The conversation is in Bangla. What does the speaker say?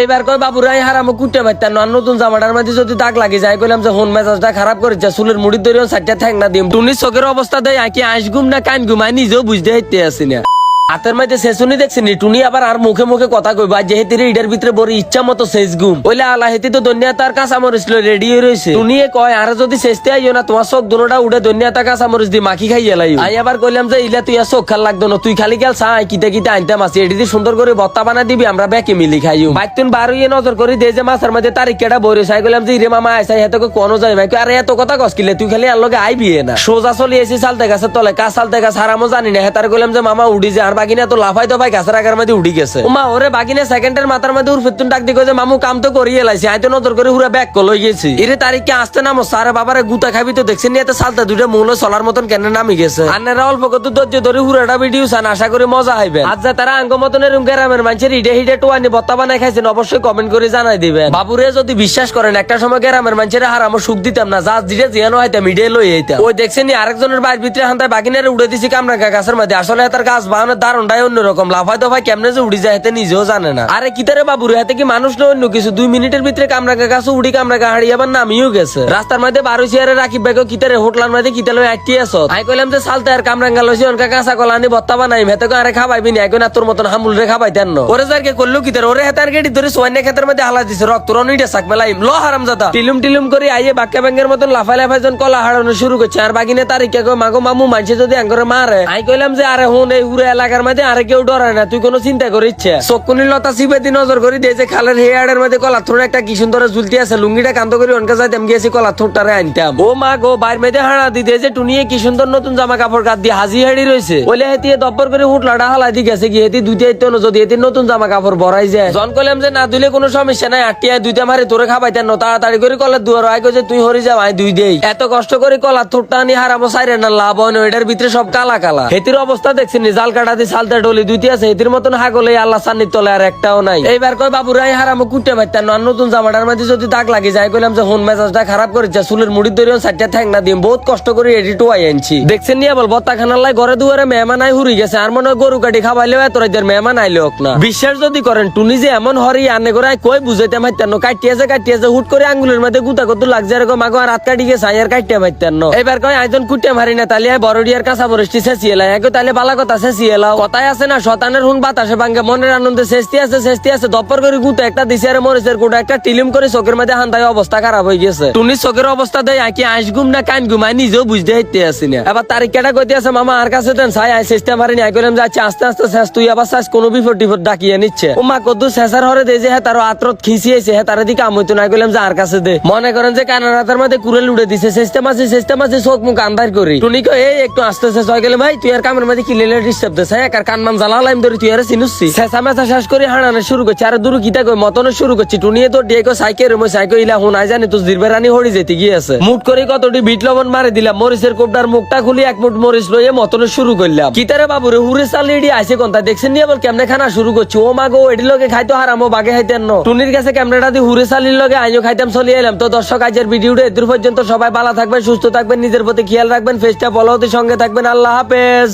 এইবার কই বাবুরাই হারাম, কুটে পাইতাম আর নতুন জামাটার মধ্যে যদি দাগ লাগে যায়, কইলাম যে, হোন, মেজাজটা খারাপ করেছে, চুলের মুড়ি ধরেও সাইডটা ঠ্যাং না দিম। তুমি চোখের অবস্থা দেয় আঁকি আইস গুম না কান ঘুমাই নিজেও বুঝতে হইতে আসি না হাতের মধ্যে শেষুনি দেখছিনি টুনি আবার আর মুখে মুখে কথা কইবা। যেহেতু ইডার ভিতরে বড় ইচ্ছা মতো শেষ গুম। ওইলে আল্লাহ হেতি তো দুনিয়া তার কাঁচা মরিচ রেডি হয়ে রয়েছে টুনিয়ে কয়, আর যদি শেষতে আইও না, তোমার চোখ দুটা উড়ে দুনিয়া তা কাঁচা মরিচ দিয়ে মাখি খাই এলাই আই আবার কইলাম যে, ইলা তুই চোখ খাল লাগতো না, তুই খালি গেল চাই, কিতে কিতে আনতে মাছ এটি দিয়ে সুন্দর করে ভত্তা বানা দিবি, আমরা ব্যাকে মিলি খাইও। বাইক তুন বার হইয়ে নজর করে, দে যে মাছের মধ্যে তারিখ কেটা বইরে চাই। কইলাম যে, ইরে মামা আইসাই হেতে কোনো যাই ভাই আরে, এত কথা কসকিলে তুই খালি আর লগে আইবি না। সোজা চলি এসি চালতে গাছের তলে কাজ চালতে গাছ হারামো জানি না। হেতার কইলাম যে, মামা, উড়ি যে আর বাগিনা তো লাফাই ভাই গাছের আগার মধ্যে উড়ি গেছে। মা ওরে বাগিনে সেকেন্ডের মাথার মধ্যে উর ফেতুন ডাক দিকে যে মামু, কাম তো করিয়ে লাইছি আই তো নজর করে হুরা ব্যাক কল গেছি এরে তারিখে আসতে নামো? সারে বাবারে গুতা খাবি তো দেখছেন এত সালতা দুইটা মূল চলার মতন কেন নামি গেছে। আন্নারা অল্প কত ধৈর্য ধরে হুরাটা ভিডিও চান আশা করি মজা হইবে। আজ যা তারা আঙ্গ মতন এরকম গ্রামের মানুষের ইডে হিডে টোয়ানি বত্তা বানাই খাইছেন, অবশ্যই কমেন্ট করে জানাই দিবেন। বাবুরে যদি বিশ্বাস করেন, একটা সময় গ্রামের মানুষের হার আমার সুখ দিতাম না, যা দিলে জিয়ানো হইতাম ইডে লই আইতাম। ওই দেখছেন আরেকজনের বাইর ভিতরে হান্তায় বাগিনারে উড়ে দিছি কামরা গাছের মধ্যে, আসলে তার গাছ বাহানোর দারণটাই অন্যরকম। লাফাই দফাই কেমনে যে উড়ি যায় হাতে নিজেও জানে না। আরে কিতারে বাবুরে হাতে কি মানুষ না অন্য কিছু? দুই মিনিটের ভিতরে কামরা গাছ উড়ি কামরা হাড়ি আবার নামিও গেছে। রাস্তার মধ্যে বারো চেয়ারে রাখি বেগো কিতারে হোটলার মধ্যে কিতালে আটটি আছো? আই কইলাম যে, সালতে, আর কামরাঙ্গা লইছি, অনকা কাঁচা কলা আনি বত্তা বানাই হেতে কো আরে খাবাইবি না এখন তোর মতন হামুল রে খাবাই দেন ওরে যারকে করল কিতারে ওরে হেতার গেটি ধরে সোয়াইনে ক্ষেতের মধ্যে হালা দিছে, রক্ত রনিটা সাক মেলাইম। ল হারাম জাদা টিলুম টিলুম করে আইয়ে বাক্কা ব্যাঙ্গের মতন লাফাই লাফাই জন কলা হারানো শুরু করছে। আর বাগিনে তারিখে কো মাগো মামু, মানছে যদি আঙ্গরে মারে। আই কইলাম যে, আরে হুন, এই হুরে এলাকার মধ্যে আরে কেউ ডরায় না। তুই কোনো চিন্তা করিচ্ছে চকুনি লতা দি নজর করি দিয়েছে খালের হেয়ারের মধ্যে কলা থোড় একটা কি সুন্দর ঝুলতি আছে। লুঙ্গিটা কান্ত করে অনকে যাইতাম গিয়েছি কলা থোড়টারে আনতাম। ও মা গো, বাইর মেয়েদে হাড়া দিতে যে টুনিয়ে কি সুন্দর নতুন জামা কাপড় কাট দিয়ে হাজি হাড়ি রয়েছে বলে হেতি দপ্পর করে হুটলাটা হালাই দি গেছে, গিয়ে হেতি দুইটা ইত্য যদি হেতি নতুন জামা কাপড় বড়াই যায়। জন কইলাম যে, না দিলে কোনো সমস্যা নাই আটিয়া দুইটা মারি তোরে খাবাইতেন না তাড়াতাড়ি করে কলার দুয়ার আই যে তুই হরি যাও, আই দুই দেই। এত কষ্ট করে কলার থোড়টা আনি হারামো সাইরে না লাভ হয় না এটার ভিতরে সব কালা কালা। হেতির অবস্থা দেখছিনি জাল কাটা দি সালতে ডলি দুইটি আছে হেতির মতন হাগলে আল্লাহ সান্নির তলে আর একটাও নাই। এইবার কয় বাবু রাই হারামো, কুটে পাইতেন না নতুন জামাটার মধ্যে যদি দাগ লাগে যায় কইলাম যে হন মেজাজটা খারাপ করেছে, চুলের মুড়ি ধরেও সাইডটা ঠ্যাং না দিম, বহুত কষ্ট করে এডি টোয়াই আনছি। দেখছেন নিয়ে বল বত্তা খানার লাই ঘরে দুয়ারে মেহমান আই হুরি গেছে, আর মনে হয় গরু কাটি খাবাইলেও এত রাইদের মেহমান আইলে হোক না। বিশ্বাস যদি করেন, টুনি যে এমন হরি, আনে করে আই কই বুঝাইতে মাইতেন না কাটিয়েছে কাটিয়েছে হুট করে আঙ্গুলের মধ্যে গুতা কত লাগছে এরকম মাগো, আর রাত কাটি গেছে আর কাটিয়ে মাইতেন না এবার কয়, আইজন কুটে মারি না তাহলে বড়ডিয়ার কাঁচা বরষ্টি শেষিয়ে লাই। তাহলে বালা কথা শেষিয়ে কথাই আছে না শতানের হুন বাতাসে ভাঙ্গে মনের আনন্দে শেষতি আছে শেষতি আছে, দপ্পর করে গুতে একটা দিছে মরিচের কোটা একটা টিলিম করে চোখের মধ্যে হান্দায় অবস্থা খারাপ হয়ে গেছে। তুমি চোখের অবস্থা দেয় আঁকি আইস গুম না কান ঘুমাই নিজেও বুঝতে হইতে আসি না। এবার তারিখটা কইতে আছে, মামা আর কাছে দেন সাই আই চেষ্টা মারিনি আই কইলাম, যাচ্ছে, আস্তে আস্তে শেষ তুই আবার শেষ কোনো বিপদ টিপদ ডাকিয়ে নিচ্ছে। ও মা কদ্দু শেষার হরে দে যে হ্যাঁ তার আত্রত খিসিয়েছে হ্যাঁ তার দিকে আমইতো না কইলাম, যে আর কাছে দে। মনে করেন যে, কানার হাতের মধ্যে কুড়েল উড়ে দিছে চেষ্টা মাসে চেষ্টা মাসে চোখ মুখ আন্দার করি। টুনি কই এই, একটু আস্তে শেষ হয়ে গেলে ভাই, তুই আর কামের মধ্যে কি লেলে ডিস্টার্ব দেশ হ্যাঁ আর কান মান জ্বালালাম ধরে তুই আর চিনুসছি শেষা মেসা শেষ করে হাঁড়ানো শুরু করছে। আর দূর গীতা কই মতন শুরু করছি। টুনিয়ে তো ডিয়ে কো সাইকেল রুমে সাইকেল ইলা হুন, আই জানি তো জিরবে রানি হড়ি যেতে গিয়েছে মুট করে কতটি বিট লবণ মারে দিলাম, মরিচের কোপটার মুখটা খুলি এক মুঠ মরিচ লইয়ে মতন শুরু করলাম। কিতারে বাবুরে হুরে চালিয়ে এডি আইসে কোনটা? দেখছেন নিয়ে বল কেমনে খানা শুরু করছি? ও মাগো এডি লগে খাইতো হারামো বাগে খাইতেন ন টুনির কাছে ক্যামেরাটা দিয়ে হুরে চালির লগে আইও খাইতাম, চলিয়ে এলাম। তো দর্শক, আজের ভিডিওটা এদূর পর্যন্ত সবাই ভালো থাকবেন, সুস্থ থাকবেন, নিজের প্রতি খেয়াল রাখবেন ফেসটা ফলো হতে সঙ্গে থাকবেন। আল্লাহ হাফেজ।